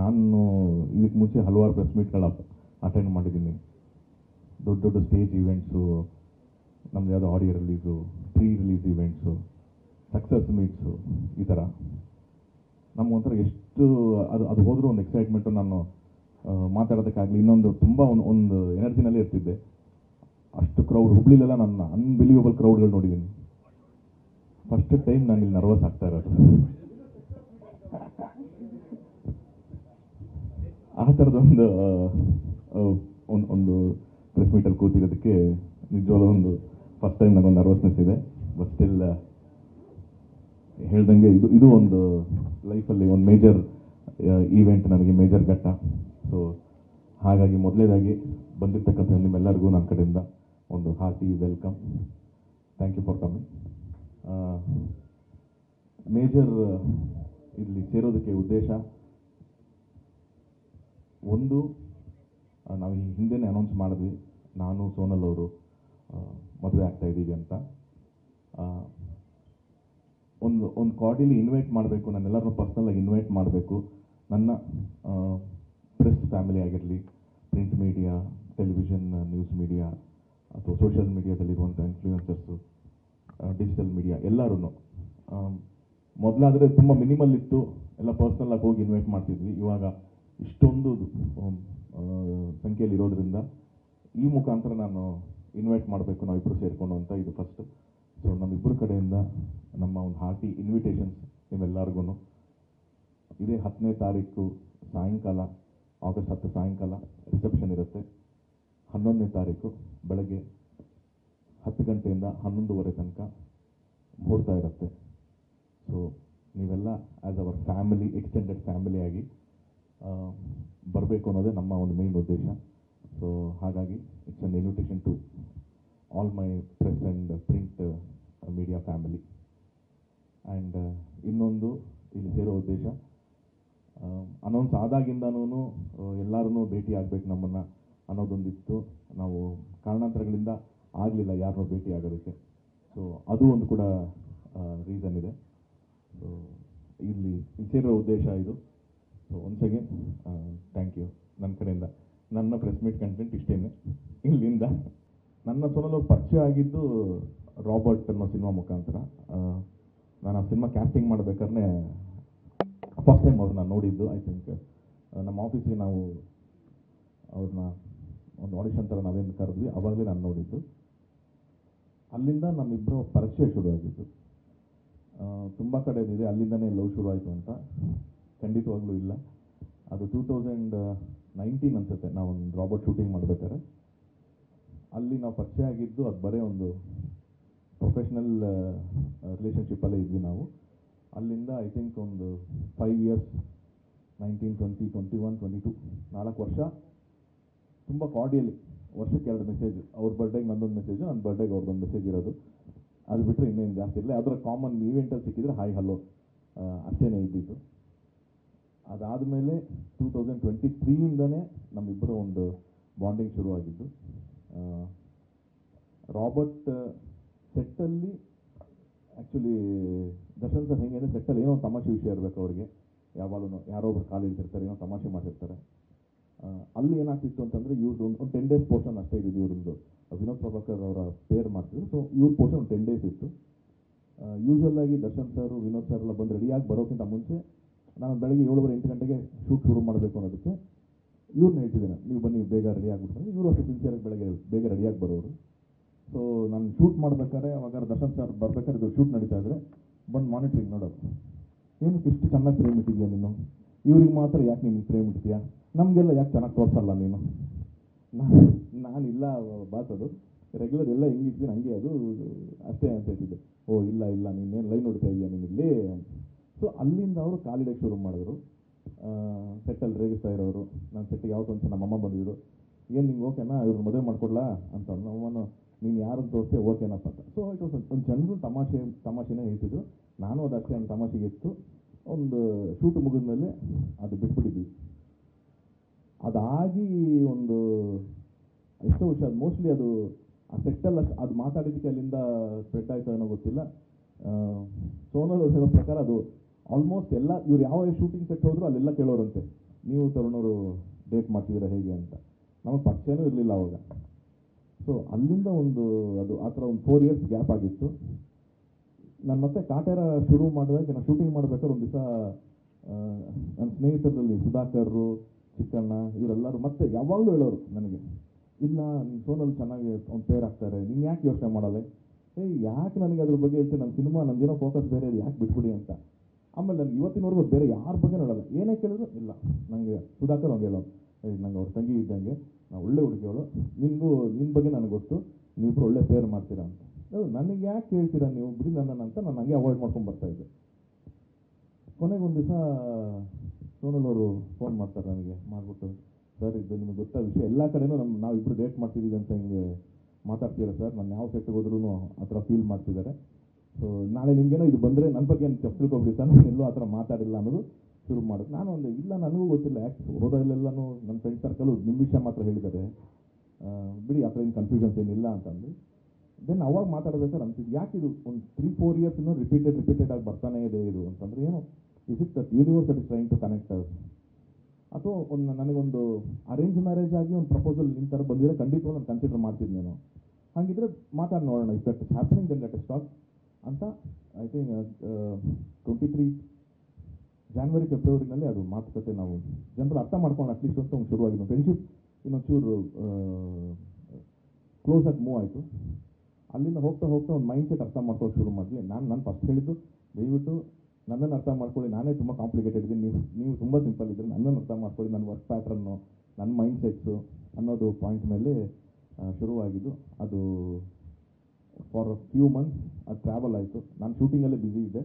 ನಾನು ಇದಕ್ಕೆ ಮುಂಚೆ ಹಲವಾರು ಪ್ರೆಸ್ ಮೀಟ್ಗಳ ಅಟೆಂಡ್ ಮಾಡಿದ್ದೀನಿ. ದೊಡ್ಡ ದೊಡ್ಡ ಸ್ಟೇಜ್ ಇವೆಂಟ್ಸು ನಮ್ದು ಯಾವುದೋ audio release pre release events success meets ಈ ಥರ ನಮ್ಗೊಂಥರ ಎಷ್ಟು ಅದು ಅದು ಹೋದರೂ ಒಂದು ಎಕ್ಸೈಟ್ಮೆಂಟು ನಾನು ಮಾತಾಡೋದಕ್ಕಾಗಲಿ. ಇನ್ನೊಂದು ತುಂಬ ಒಂದು ಒಂದು ಎನರ್ಜಿನಲ್ಲೇ ಇರ್ತಿದ್ದೆ. ಅಷ್ಟು ಕ್ರೌಡ್ ಹುಬ್ಳಿಲೆಲ್ಲ ನನ್ನ ಅನ್ಬಿಲೀವಬಲ್ ಕ್ರೌಡ್ಗಳು ನೋಡಿದ್ದೀನಿ. ಫಸ್ಟ್ ಟೈಮ್ ನಾನು ಇಲ್ಲಿ ನರ್ವಸ್ ಆಗ್ತಾ ಇರೋದು. ಥರದೊಂದು ಒಂದು ಒಂದು ಪ್ರೆಸ್ ಮೀಟಲ್ಲಿ ಕೂತಿರೋದಕ್ಕೆ ನಿಜವಾಗ್ಲೂ ಒಂದು ಫಸ್ಟ್ ಟೈಮ್ ನನಗೊಂದು ನರ್ವಸ್ನೆಸ್ ಇದೆ. ಬಟ್ ಸ್ಟಿಲ್ ಹೇಳ್ದಂಗೆ ಇದು ಇದು ಒಂದು ಲೈಫಲ್ಲಿ ಒಂದು ಮೇಜರ್ ಈವೆಂಟ್ ನನಗೆ ಮೇಜರ್ ಘಟ್ಟ. ಸೊ ಹಾಗಾಗಿ ಮೊದಲೇದಾಗಿ ಬಂದಿರ್ತಕ್ಕಂಥ ನಿಮ್ಮೆಲ್ಲರಿಗೂ ನನ್ನ ಕಡೆಯಿಂದ ಒಂದು hearty welcome thank you for coming major ಇಲ್ಲಿ ಸೇರೋದಕ್ಕೆ ಉದ್ದೇಶ ಒಂದು ನಾವು ಈ ಹಿಂದೆನೇ ಅನೌನ್ಸ್ ಮಾಡಿದ್ವಿ. ನಾನು, ಸೋನಲ್ ಅವರು ಮದುವೆ ಆಗ್ತಾ ಇದ್ದೀವಿ ಅಂತ. ಒಂದು ಒಂದು ಕಾರ್ಡಿಲಿ ಇನ್ವೈಟ್ ಮಾಡಬೇಕು, ನನ್ನೆಲ್ಲರನ್ನೂ ಪರ್ಸ್ನಲಾಗಿ ಇನ್ವೈಟ್ ಮಾಡಬೇಕು. ನನ್ನ ಪ್ರೆಸ್ ಫ್ಯಾಮಿಲಿ ಆಗಿರಲಿ print media television news media ಅಥವಾ ಸೋಷಿಯಲ್ ಮೀಡಿಯಾದಲ್ಲಿರುವಂಥ ಇನ್ಫ್ಲೂಯೆನ್ಸರ್ಸು ಡಿಜಿಟಲ್ ಮೀಡಿಯಾ ಎಲ್ಲರೂ ಮೊದಲಾದರೆ ತುಂಬ ಮಿನಿಮಲ್ ಇತ್ತು. ಎಲ್ಲ ಪರ್ಸ್ನಲ್ಲಾಗಿ ಹೋಗಿ ಇನ್ವೈಟ್ ಮಾಡ್ತಿದ್ವಿ. ಇವಾಗ ಇಷ್ಟೊಂದು ಸಂಖ್ಯೆಯಲ್ಲಿ ಇರೋದ್ರಿಂದ ಈ ಮುಖಾಂತರ ನಾನು ಇನ್ವೈಟ್ ಮಾಡಬೇಕು ನಾವಿಬ್ಬರು ಸೇರಿಕೊಂಡು ಅಂತ ಇದು ಫಸ್ಟ್ ಸೊ ನಮ್ಮಿಬ್ಬರ ಕಡೆಯಿಂದ ನಮ್ಮ ಒಂದು ಹಾರ್ಟಿ ಇನ್ವಿಟೇಷನ್ಸ್ ನಿಮ್ಮೆಲ್ಲರಿಗೂ ಇದೇ ಹತ್ತನೇ ತಾರೀಕು ಸಾಯಂಕಾಲ ಆಗಸ್ಟ್ ಹತ್ತು ಸಾಯಂಕಾಲ ರಿಸೆಪ್ಷನ್ ಇರುತ್ತೆ. ಹನ್ನೊಂದನೇ ತಾರೀಕು ಬೆಳಗ್ಗೆ ಹತ್ತು ಗಂಟೆಯಿಂದ ಹನ್ನೊಂದುವರೆ ತನಕ ಮುಹೂರ್ತ ಇರುತ್ತೆ. ಸೊ ನೀವೆಲ್ಲ as our family extended family ಆಗಿ ಬರಬೇಕು ಅನ್ನೋದೇ ನಮ್ಮ ಒಂದು ಮೇನ್ ಉದ್ದೇಶ. ಸೊ ಹಾಗಾಗಿ it's an invitation to all my press and print media family and ಇನ್ನೊಂದು ಇಲ್ಲಿ ಸೇರೋ ಉದ್ದೇಶ ಅನೌನ್ಸ್ ಆದಾಗಿಂದನೂ ಎಲ್ಲರೂ ಭೇಟಿ ಆಗಬೇಕು ನಮ್ಮನ್ನು ಅನ್ನೋದೊಂದಿತ್ತು. ನಾವು ಕಾರಣಾಂತರಗಳಿಂದ ಆಗಲಿಲ್ಲ ಯಾರನ್ನೂ ಭೇಟಿ ಆಗೋದಕ್ಕೆ. ಸೊ ಅದು ಒಂದು ಕೂಡ ರೀಸನ್ ಇದೆ. ಸೊ ಇಲ್ಲಿ ಇಲ್ಲಿ ಸೇರೋ ಉದ್ದೇಶ ಇದು. So once again thank you ನನ್ನ ಕಡೆಯಿಂದ. ನನ್ನ ಪ್ರೆಸ್ ಮೀಟ್ ಕಂಟೆಂಟ್ ಇಷ್ಟೇನೆ. ಇಲ್ಲಿಂದ ನನ್ನ ಸೋನಲ್ ಅವ್ರು ಪರಿಚಯ ಆಗಿದ್ದು ರಾಬರ್ಟ್ ಅನ್ನೋ ಸಿನಿಮಾ ಮುಖಾಂತರ. ನಾನು ಆ ಸಿನಿಮಾ ಕ್ಯಾಸ್ಟಿಂಗ್ ಮಾಡಬೇಕಾದ್ರೆ ಫಸ್ಟ್ ಟೈಮ್ ಅವ್ರನ್ನ ನೋಡಿದ್ದು ಐ ಥಿಂಕ್ ನಮ್ಮ ಆಫೀಸಿಗೆ ನಾವು ಅವ್ರನ್ನ ಒಂದು ಆಡಿಷನ್ ಥರ ನಾವೇನು ಕರೆದ್ವಿ, ಅವಾಗಲೇ ನಾನು ನೋಡಿದ್ದು. ಅಲ್ಲಿಂದ ನಮ್ಮಿಬ್ಬರು ಪರಿಚಯ ಶುರುವಾಗಿದ್ದು. ತುಂಬ ಕಡೆ ಇದೆ ಅಲ್ಲಿಂದನೇ ಲವ್ ಶುರುವಾಯಿತು ಅಂತ. ಖಂಡಿತವಾಗ್ಲೂ ಇಲ್ಲ. ಅದು ಟೂ ತೌಸಂಡ್ ನೈನ್ಟೀನ್ ಅನ್ಸುತ್ತೆ. ನಾವು ಒಂದು ರಾಬರ್ಟ್ ಶೂಟಿಂಗ್ ಮಾಡ್ಬೇಕಾದ್ರೆ. ಅಲ್ಲಿ ನಾವು ಪರಿಚಯ ಆಗಿದ್ದು ಅದು ಬರೀ ಒಂದು ಪ್ರೊಫೆಷ್ನಲ್ ರಿಲೇಷನ್ಶಿಪ್ಪಲ್ಲೇ ಇದ್ವಿ ನಾವು. ಅಲ್ಲಿಂದ ಐ ಥಿಂಕ್ ಒಂದು five years nineteen twenty twenty one twenty two ನಾಲ್ಕು ವರ್ಷ. ತುಂಬ ಕಾಡಿಯಲ್ಲಿ ವರ್ಷಕ್ಕೆ ಎರಡು ಮೆಸೇಜ್ ಅವ್ರ ಬರ್ಡೇಗೆ ನಂದೊಂದು ಮೆಸೇಜು ನನ್ನ ಬರ್ಡೇಗೆ ಅವ್ರದ್ದೊಂದು ಮೆಸೇಜ್ ಇರೋದು. ಅದು ಬಿಟ್ಟರೆ ಇನ್ನೇನು ಜಾಸ್ತಿ ಇಲ್ಲ. ಅದರ ಕಾಮನ್ ಈವೆಂಟಲ್ಲಿ ಸಿಕ್ಕಿದ್ರೆ ಹಾಯ್ ಹಲೋ ಅಷ್ಟೇನೇ ಇದ್ದಿದ್ದು. ಅದಾದಮೇಲೆ ಟೂ ತೌಸಂಡ್ ಟ್ವೆಂಟಿ ತ್ರೀಯಿಂದನೇ ನಮ್ಮಿಬ್ಬರ ಒಂದು ಬಾಂಡಿಂಗ್ ಶುರುವಾಗಿದ್ದು. ರಾಬರ್ಟ್ ಸೆಟ್ಟಲ್ಲಿ ಆ್ಯಕ್ಚುಲಿ ದರ್ಶನ್ ಸರ್ ಹೆಂಗೆ ಸೆಟ್ಟಲ್ಲಿ ಏನೋ ತಮಾಷೆ ವಿಷಯ ಇರಬೇಕು ಅವ್ರಿಗೆ. ಯಾವಾಗಲೂ ಯಾರೋ ಒಬ್ರು ಕಾಲು ಇರ್ತಾರೆ ಏನೋ ತಮಾಷೆ ಮಾಡಿರ್ತಾರೆ ಅಲ್ಲಿ ಏನಾಗ್ತಿತ್ತು ಅಂತಂದರೆ ಇವ್ರದ್ದು ಒಂದು ಒಂದು ಟೆನ್ ಡೇಸ್ ಪೋರ್ಷನ್ ಅಷ್ಟೇ ಇದ್ದಿದ್ದು ಇವ್ರದ್ದು. ವಿನೋದ್ ಪ್ರಭಾಕರ್ ಅವರ ಪೇರ್ ಮಾಡ್ತಿದ್ರು. ಸೊ ಇವ್ರ ಪೋರ್ಷನ್ ಒಂದು ಟೆನ್ ಡೇಸ್ ಇತ್ತು. ಯೂಶ್ವಲ್ ಆಗಿ ದರ್ಶನ್ ಸರ್, ವಿನೋದ್ ಸರ್ ಎಲ್ಲ ಬಂದು ರೆಡಿಯಾಗಿ ಬರೋಕ್ಕಿಂತ ಮುಂಚೆ ನಾನು ಬೆಳಗ್ಗೆ ಏಳುವರೆ ಎಂಟು ಗಂಟೆಗೆ ಶೂಟ್ ಶುರು ಮಾಡಬೇಕು ಅನ್ನೋದಕ್ಕೆ ಇವ್ರನ್ನ ಹೇಳ್ತಿದ್ದೇನೆ. ನೀವು ಬನ್ನಿ, ಬೇಗ ರೆಡಿ ಆಗ್ಬಿಟ್ಟು ಇವರು ಅಷ್ಟು ಸಿನ್ಸಿಯರಾಗಿ ಬೆಳಗ್ಗೆ ಬೇಗ ರೆಡಿಯಾಗಿ ಬರೋರು. ಸೊ ನಾನು ಶೂಟ್ ಮಾಡ್ಬೇಕಾದ್ರೆ, ಅವಾಗ ದರ್ಶನ್ ಸರ್ ಬರ್ಬೇಕಾದ್ರೆ ಇದು ಶೂಟ್ ನಡೀತಾ ಇದ್ರೆ ಬಂದು ಮಾನಿಟ್ರಿಂಗ್ ನೋಡೋದು. ಏನಕ್ಕೆ ಇಷ್ಟು ಚೆನ್ನಾಗಿ ಫ್ರೇಮ್ ಇಟ್ಟಿದ್ಯಾ ನೀನು? ಇವ್ರಿಗೆ ಮಾತ್ರ ಯಾಕೆ ನೀನು ಫ್ರೇಮ್ ಇಡ್ತೀಯಾ? ನಮಗೆಲ್ಲ ಯಾಕೆ ಚೆನ್ನಾಗಿ ತೋರಿಸಲ್ಲ ನೀನು? ನಾನು, ನಾನಿಲ್ಲ ಬಾತದು. ರೆಗ್ಯುಲರ್ ಎಲ್ಲ ಹೆಂಗಿದ್ದೀನಿ, ಹಂಗೆ ಅದು, ಅಷ್ಟೇ ಅಂತ ಹೇಳ್ತಿದ್ದೆ. ಓ, ಇಲ್ಲ ಇಲ್ಲ ನೀನೇನು ಲೈನ್ ಹೊಡಿತಾ ಇದೆಯಾ ನೀನು ಇಲ್ಲಿ? ಸೊ ಅಲ್ಲಿಂದ ಅವರು ಕಾಲಿಡಕ್ಕೆ ಶುರು ಮಾಡಿದ್ರು. ಸೆಟ್ಟಲ್ಲಿ ರೇಗಿಸ್ತಾ ಇರೋರು. ನಾನು ಸೆಟ್ಟಿಗೆ ಯಾವತ್ತೋ ನಮ್ಮ ನಮ್ಮಮ್ಮ ಬಂದಿದ್ರು. ಏನು ನಿಂಗೆ ಓಕೆನಾ ಇವ್ರನ್ನ ಮದುವೆ ಮಾಡ್ಕೊಡ್ಲಾ? ಅಂತ ನಮ್ಮಮ್ಮನು ನೀನು ಯಾರನ್ನು ತೋರಿಸಿ ಓಕೆನಪ್ಪ ಅಂತ. ಸೊ ಇಟ್ ವಾಸ್ ಒಂದು ಜನರು ತಮಾಷೆ, ತಮಾಷೆನೇ ಹೇಳ್ತಿದ್ರು. ನಾನು ಅದು ಅಷ್ಟೇ ಒಂದು ತಮಾಷೆಗೆ ಇತ್ತು. ಒಂದು ಶೂಟ್ ಮುಗಿದ ಮೇಲೆ ಅದು ಬಿಟ್ಬಿಟ್ಟಿದ್ವಿ. ಅದಾಗಿ ಒಂದು ಎಷ್ಟೋ ವರ್ಷ ಅದು ಮೋಸ್ಟ್ಲಿ ಅದು ಆ ಸೆಟ್ಟಲ್ಲಿ ಅದು ಮಾತಾಡಿದ್ದಕ್ಕೆ ಅಲ್ಲಿಂದ ಸ್ಪ್ರೆಡ್ ಆಯಿತು ಏನೋ ಗೊತ್ತಿಲ್ಲ. ಸೋನಲ್ ಹೇಳೋ ಪ್ರಕಾರ ಅದು ಆಲ್ಮೋಸ್ಟ್ ಎಲ್ಲ, ಇವ್ರು ಯಾವ ಶೂಟಿಂಗ್ ಸೆಟ್ ಹೋದ್ರು ಅಲ್ಲೆಲ್ಲ ಕೇಳೋರಂತೆ. ನೀವು ತರುಣವರು ಡೇಟ್ ಮಾಡ್ತಿದ್ದೀರಾ ಹೇಗೆ ಅಂತ. ನಮಗೆ ಪರಿಚಯನೂ ಇರಲಿಲ್ಲ ಅವಾಗ. ಸೊ ಅಲ್ಲಿಂದ ಒಂದು, ಅದು ಆ ಥರ ಒಂದು ಫೋರ್ ಇಯರ್ಸ್ ಗ್ಯಾಪ್ ಆಗಿತ್ತು. ನಾನು ಮತ್ತೆ ಕಾಟೇರ ಶುರು ಮಾಡಿದಾಗ ನಾನು ಶೂಟಿಂಗ್ ಮಾಡಬೇಕಾದ್ರೆ ಒಂದು ದಿವಸ ನನ್ನ ಸ್ನೇಹಿತರಲ್ಲಿ ಸುಧಾಕರ್ರು, ಚಿಕ್ಕಣ್ಣ, ಇವರೆಲ್ಲರೂ ಮತ್ತೆ ಯಾವಾಗಲೂ ಹೇಳೋರು ನನಗೆ. ಇಲ್ಲ ನಿಮ್ಮ ಫೋನಲ್ಲಿ ಚೆನ್ನಾಗಿ ಒಂದು ಪೇರ್ ಆಗ್ತಾರೆ, ನೀನು ಯಾಕೆ ಯೋಚನೆ ಮಾಡಲ್ಲ? ಏ ಯಾಕೆ ನನಗೆ ಅದ್ರ ಬಗ್ಗೆ ಹೇಳ್ತೀನಿ ನನ್ನ ಸಿನಿಮಾ ನಂದೇನೋ ಫೋಕಸ್ ಬೇರೆ ಯಾಕೆ ಬಿಟ್ಬಿಡಿ ಅಂತ. ಆಮೇಲೆ ನನಗೆ ಇವತ್ತಿನವರೆಗೂ ಬೇರೆ ಯಾರ ಬಗ್ಗೆ ಹೇಳಲ್ಲ. ಏನೇ ಕೇಳಿದ್ರು ಇಲ್ಲ. ನನಗೆ ಸುಧಾಕರ್ ಅವ್ನು ಹೇಳೋದು ನಂಗೆ ಅವ್ರ ತಂಗಿ ಇದ್ದಂಗೆ ನಾವು ಒಳ್ಳೆ ಹುಡುಗಿಯವಳು ನಿಮಗೂ ನಿನ್ನ ಬಗ್ಗೆ ನನಗೆ ಗೊತ್ತು. ನೀವಿಬ್ರು ಒಳ್ಳೆ ಪೇರ್ ಮಾಡ್ತೀರಾ ಅಂತ. ನನಗೆ ಯಾಕೆ ಹೇಳ್ತೀರಾ ನೀವು? ಬಿಡಿ ನನ್ನನ್ನು ಅಂತ ನಾನು ಹಂಗೆ ಅವಾಯ್ಡ್ ಮಾಡ್ಕೊಂಡು ಬರ್ತಾ ಇದ್ದೆ. ಕೊನೆಗೆ ಒಂದು ದಿವಸ ಸೋನಲ್ ಅವರು ಫೋನ್ ಮಾಡ್ತಾರೆ ನನಗೆ. ಮಾಡಿಬಿಟ್ಟು, ಸರ್, ಇದು ನಿಮಗೆ ಗೊತ್ತಾ ವಿಷಯ? ಎಲ್ಲ ಕಡೆನೂ ನಮ್ಮ ನಾವಿಬ್ಬರು ಡೇಟ್ ಮಾಡ್ತಿದ್ದೀವಿ ಅಂತ ಹಿಂಗೆ ಮಾತಾಡ್ತೀರಾ ಸರ್? ನಾನು ಯಾವ ಸೆಟ್ಗೆ ಹೋದ್ರೂ ಆ ಥರ ಫೀಲ್ ಮಾಡ್ತಿದ್ದಾರೆ. ಸೊ ನಾಳೆ ನಿಮಗೇನೋ ಇದು ಬಂದರೆ ನನ್ನ ಬಗ್ಗೆ ಏನು ತಪ್ಪು ಸರ್ ನಾನು ಎಲ್ಲೂ ಆ ಥರ ಮಾತಾಡಿಲ್ಲ ಅನ್ನೋದು ಶುರು ಮಾಡೋದು. ನಾನು ಒಂದು, ಇಲ್ಲ, ನನಗೂ ಗೊತ್ತಿಲ್ಲ. ಯಾಕೆ ಹೋದಾಗಲೆಲ್ಲನೂ ನನ್ನ ಫ್ರೆಂಡ್ ಸರ್ಕಲ್ ನಿಮ್ಮ ವಿಷಯ ಮಾತ್ರ ಹೇಳಿದ್ದಾರೆ. ಬಿಡಿ, ಆ ಥರ ಏನು ಕನ್ಫ್ಯೂಷನ್ಸ್ ಏನಿಲ್ಲ ಅಂತಂದು. ದೆನ್ ಅವಾಗ ಮಾತಾಡ್ಬೇಕಾದ್ರೆ ಅನ್ಸಿದ್ದು. ಯಾಕೆ ಇದು ಒಂದು ತ್ರೀ ಫೋರ್ ಇಯರ್ಸ್ ಇನ್ನೂ ರಿಪೀಟೆಡ್ ರಿಪೀಟೆಡ್ ಆಗಿ ಬರ್ತಾನೆ ಇದೆ ಇದು ಅಂತಂದರೆ ಏನು is it that universe is trying to connect ಅಥವಾ ಒಂದು, ನನಗೊಂದು ಅರೇಂಜ್ ಮ್ಯಾರೇಜ್ ಆಗಿ ಒಂದು ಪ್ರಪೋಸಲ್ ನಿಮ್ಮ ಥರ ಬಂದಿರೋ ಖಂಡಿತವಾಗಿ ನಾನು ಕನ್ಸಿಡರ್ ಮಾಡ್ತೀನಿ ನಾನು. ಹಾಗಿದ್ರೆ ಮಾತಾಡಿ ನೋಡೋಣ. Is that is happening then that is stuck ಅಂತ I think twenty three January ಫೆಬ್ರವರಿನಲ್ಲಿ ಅದು ಮಾತುಕತೆ ನಾವು ಜನರು ಅರ್ಥ ಮಾಡ್ಕೊಂಡು ಅಟ್ಲೀಸ್ಟ್ ಅಂತ ಒಂದು ಶುರುವಾಗಿದ್ದು ಫ್ರೆಂಡ್ಶಿಪ್ ಇನ್ನೊಂಚೂರು ಕ್ಲೋಸ್ ಆಗಿ ಮೂವ್ ಆಯಿತು. ಅಲ್ಲಿಂದ ಹೋಗ್ತಾ ಹೋಗ್ತಾ ಒಂದು ಮೈಂಡ್ ಸೆಟ್ ಅರ್ಥ ಮಾಡ್ಕೊಂಡು ಶುರು ಮಾಡಿದ್ವಿ. ನಾನು ನಾನು ಫಸ್ಟ್ ಹೇಳಿದ್ದು, ದಯವಿಟ್ಟು ನನ್ನನ್ನು ಅರ್ಥ ಮಾಡ್ಕೊಳ್ಳಿ. ನಾನೇ ತುಂಬ ಕಾಂಪ್ಲಿಕೇಟೆಡ್ ಇದ್ದೀನಿ. ನೀವು ನೀವು ತುಂಬ ಸಿಂಪಲ್ ಇದ್ದರೆ. ನನ್ನನ್ನು ಅರ್ಥ ಮಾಡ್ಕೊಳ್ಳಿ. ನನ್ನ ವರ್ಕ್ ಪ್ಯಾಟ್ರನ್ನು ನನ್ನ ಮೈಂಡ್ ಸೆಟ್ಸು ಅನ್ನೋದು ಪಾಯಿಂಟ್ ಮೇಲೆ ಶುರುವಾಗಿದ್ದು. ಅದು ಫಾರ್ ಫ್ಯೂ ಮಂತ್ಸ್ ಅದು ಟ್ರಾವೆಲ್ ಆಯಿತು ನಾನು ಶೂಟಿಂಗಲ್ಲೇ ಬ್ಯುಸಿ ಇದ್ದೆ.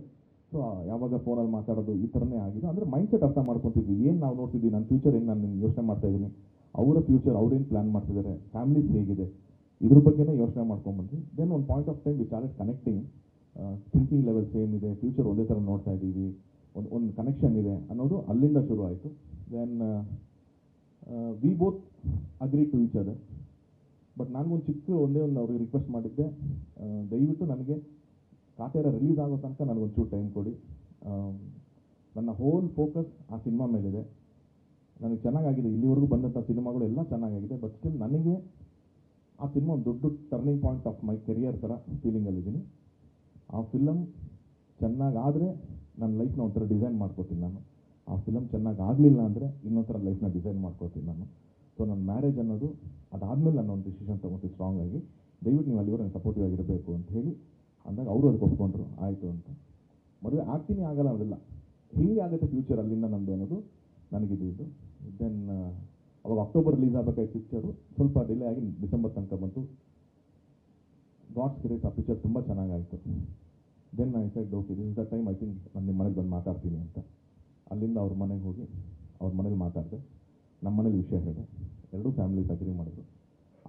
ಸೊ ಯಾವಾಗ ಫೋನಲ್ಲಿ ಮಾತಾಡೋದು ಈ ಥರನೇ ಆಗಿದೆ. ಅಂದರೆ ಮೈಂಡ್ ಸೆಟ್ ಅರ್ಥ ಮಾಡ್ಕೊತಿದ್ವಿ. ಏನು ನಾವು ನೋಡ್ತಿದ್ವಿ? ನನ್ನ ಫ್ಯೂಚರ್ ಏನು ನಾನು ಯೋಚನೆ ಮಾಡ್ತಾ ಇದ್ದೀನಿ. ಅವರ ಫ್ಯೂಚರ್ ಅವ್ರೇನು ಪ್ಲ್ಯಾನ್ ಮಾಡ್ತಿದ್ದಾರೆ? ಫ್ಯಾಮಿಲೀಸ್ ಹೇಗಿದೆ? ಇದ್ರ ಬಗ್ಗೆನೇ ಯೋಚನೆ ಮಾಡ್ಕೊಂಬಂದ್ವಿ ದೆನ್ ಒಂದು point of time we start connecting thinking level same ಇದೆ. ಫ್ಯೂಚರ್ ಒಂದೇ ಥರ ನೋಡ್ತಾ ಇದ್ದೀವಿ. ಒಂದು ಒಂದು ಕನೆಕ್ಷನ್ ಇದೆ ಅನ್ನೋದು ಅಲ್ಲಿಂದ ಶುರು ಆಯಿತು. Then we both agree to each other but ನನಗೊಂದು ಚಿಕ್ಕ ಒಂದೇ ಒಂದು ಅವ್ರಿಗೆ ರಿಕ್ವೆಸ್ಟ್ ಮಾಡಿದ್ದೆ. ದಯವಿಟ್ಟು ನನಗೆ ಕಾಟೇರ ರಿಲೀಸ್ ಆಗೋ ತನಕ ನನಗೊಂಚೂರು ಟೈಮ್ ಕೊಡಿ. ನನ್ನ ಹೋಲ್ ಫೋಕಸ್ ಆ ಸಿನಿಮಾ ಮೇಲಿದೆ. ನನಗೆ ಚೆನ್ನಾಗಾಗಿದೆ. ಇಲ್ಲಿವರೆಗೂ ಬಂದಂಥ ಸಿನಿಮಾಗಳು ಎಲ್ಲ ಚೆನ್ನಾಗಾಗಿದೆ. ಬಟ್ ಸ್ಟಿಲ್ ನನಗೆ ಆ ಸಿನಿಮಾ ಒಂದು ದೊಡ್ಡ turning point of my career ಥರ ಫೀಲಿಂಗಲ್ಲಿದ್ದೀನಿ ಆ ಫಿಲಮ್ ಚೆನ್ನಾಗಾದರೆ ನನ್ನ ಲೈಫ್ನ ಒಂಥರ ಡಿಸೈನ್ ಮಾಡ್ಕೋತೀನಿ ನಾನು. ಆ ಫಿಲಮ್ ಚೆನ್ನಾಗಿ ಆಗಲಿಲ್ಲ ಅಂದರೆ ಇನ್ನೊಂಥರ ಲೈಫ್ನ ಡಿಸೈನ್ ಮಾಡ್ಕೋತೀನಿ ನಾನು. ಸೊ ನನ್ನ ಮ್ಯಾರೇಜ್ ಅನ್ನೋದು ಅದಾದಮೇಲೆ ನಾನು ಒಂದು ಡಿಸಿಷನ್ ತೊಗೊತೀನಿ ಸ್ಟ್ರಾಂಗ್ ಆಗಿ, ದಯವಿಟ್ಟು ನೀವು ಅಲ್ಲಿವರೆಗೆ ಸಪೋರ್ಟಿವ್ ಆಗಿರಬೇಕು ಅಂತ ಹೇಳಿ ಅಂದಾಗ ಅವರು ಅದಕ್ಕೆ ಒಪ್ಕೊಂಡ್ರು. ಆಯಿತು ಅಂತ. ಮದುವೆ ಆಗ್ತೀನಿ ಆಗಲ್ಲ ಅದೆಲ್ಲ ಹೇಗೆ ಆಗುತ್ತೆ ಫ್ಯೂಚರ್ ಅಲ್ಲಿಂದ ನಮ್ಮದು ಅನ್ನೋದು ನನಗಿದ್ದು ದೆನ್ ಅವಾಗ ಅಕ್ಟೋಬರ್ ರಿಲೀಸ್ ಆಗಬೇಕಾಯ್ತು ಪಿಕ್ಚರು ಸ್ವಲ್ಪ ಡಿಲೇ ಆಗಿ ಡಿಸೆಂಬರ್ ತನಕ ಬಂತು. ಗಾಡ್ಸ್ ಗ್ರೇಸ್ ಆ ಪಿಕ್ಚರ್ ತುಂಬ ಚೆನ್ನಾಗಾಯಿತು. Then I said okay this is the time I think ನಾನು ನಿಮ್ಮ ಮನೆಗೆ ಬಂದು ಮಾತಾಡ್ತೀನಿ ಅಂತ. ಅಲ್ಲಿಂದ ಅವ್ರ ಮನೆಗೆ ಹೋಗಿ ಅವ್ರ ಮನೇಲಿ ಮಾತಾಡಿದೆ. ನಮ್ಮ ಮನೇಲಿ ವಿಷಯ ಹೇಳಿದೆ ಎರಡೂ ಫ್ಯಾಮಿಲೀಸ್ ಅಗ್ರಿ ಮಾಡಿದ್ರು.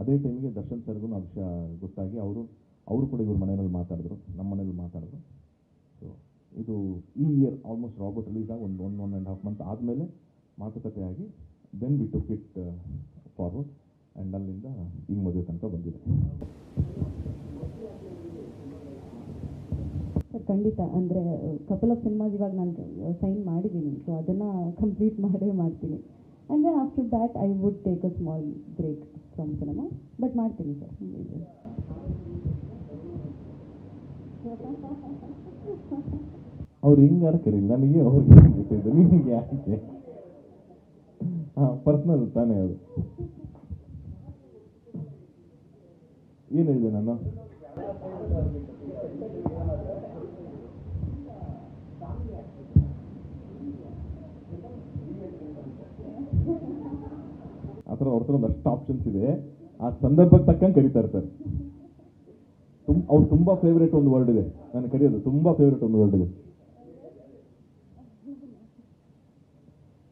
ಅದೇ ಟೈಮಿಗೆ ದರ್ಶನ್ ಸರ್ಗೂ ಆ ವಿಷಯ ಗೊತ್ತಾಗಿ ಅವರು ಅವರು ಕೂಡ ಇವ್ರ ಮನೆಯಲ್ಲಿ ಮಾತಾಡಿದ್ರು. ನಮ್ಮ ಮನೇಲಿ ಮಾತಾಡಿದ್ರು. ಸೊ ಇದು ಈ ಇಯರ್ ಆಲ್ಮೋಸ್ಟ್ ರಾಬರ್ಟ್ ರಿಲೀಸ್ ಆಗಿ ಒಂದು one one and half month ಆದಮೇಲೆ ಮಾತುಕತೆಯಾಗಿ then we took it forward and ಅಲ್ಲಿಂದ ಈ ಮದುವೆ ತನಕ ಬಂದಿದೆ. ಖಂಡಿತ. ಅಂದರೆ ಕಪಲ್ ಆಫ್ ಸಿನಿಮಾಸ್ ಇವಾಗ ನಾನು ಸೈನ್ ಮಾಡಿದ್ದೀನಿ. ಸೊ ಅದನ್ನು ಕಂಪ್ಲೀಟ್ ಮಾಡೇ ಮಾಡ್ತೀನಿ. And then after that I would take a small break from cinema but ಮಾಡ್ತೀನಿ ಸರ್. ಅವ್ರು ಹಿಂಗಾರ ಕರೀಲಿ ನನಗೆ ಅವ್ರಿಗೆ ಬಿಟ್ಟಿದ್ದು ನಿಮಗೆ ಯಾಕೆ? ಹಾಂ ಪರ್ಸ್ನಲ್ ತಾನೇ ಅದು. ಏನು ಹೇಳಿದೆ ನಾನು? ಆ ಥರ ಅವ್ರ ಹತ್ರ ಒಂದಷ್ಟು ಆಪ್ಷನ್ಸ್ ಇದೆ. ಆ ಸಂದರ್ಭಕ್ಕೆ ತಕ್ಕಂಗೆ ಕರೀತಾ ಇರ್ತಾರೆ. ತುಂಬ ಅವ್ರು ತುಂಬ ಫೇವ್ರೇಟ್ ಒಂದು ವರ್ಡ್ ಇದೆ. ನಾನು ಕರೆಯೋದು, ತುಂಬ ಫೇವ್ರೇಟ್ ಒಂದು ವರ್ಡ್ ಇದೆ.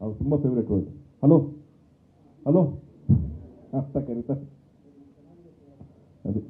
ಅವ್ರು ತುಂಬ ಫೇವ್ರೇಟ್ ವರ್ಡ್ ಹಲೋ ಹಲೋ ಅಂತ ಕರೀತಾರೆ ಅದೇ.